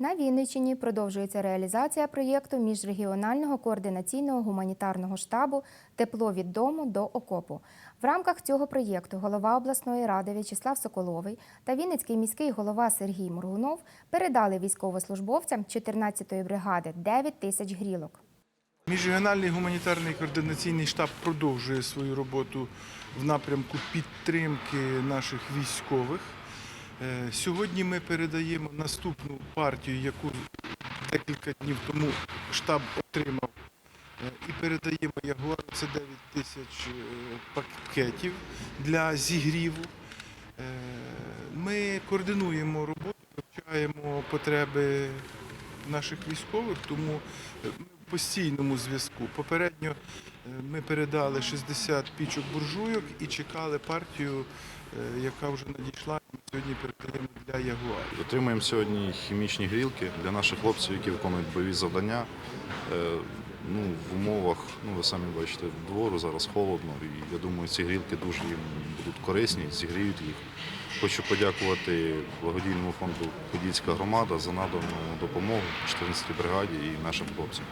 На Вінниччині продовжується реалізація проєкту міжрегіонального координаційного гуманітарного штабу Тепло від дому до окопу. В рамках цього проєкту голова обласної ради В'ячеслав Соколовий та Вінницький міський голова Сергій Моргунов передали військовослужбовцям 14-ї бригади 9 тисяч грілок. Міжрегіональний гуманітарний координаційний штаб продовжує свою роботу в напрямку підтримки наших військових. Е, Сьогодні ми передаємо наступну партію, яку декілька днів тому штаб отримав. Е, І передаємо Ягуару. Це 9 тисяч е, пакетів для зігріву. Ми координуємо роботу, вивчаємо потреби наших військових, тому ми постійному зв'язку. Попередньо е, ми передали 60 пічок буржуйок і чекали партію, е, яка вже надійшла. Ми сьогодні передаємо для Ягуарів. Отримуємо сьогодні хімічні грілки для наших хлопців, які виконують бойові завдання. Е, Ну, в умовах, ну ви самі бачите, двору зараз холодно, і я думаю, ці грілки дуже їм будуть корисні, зігріють їх. Хочу подякувати благодійному фонду Подільська громада за надану допомогу 14-й бригаді і нашим хлопцям.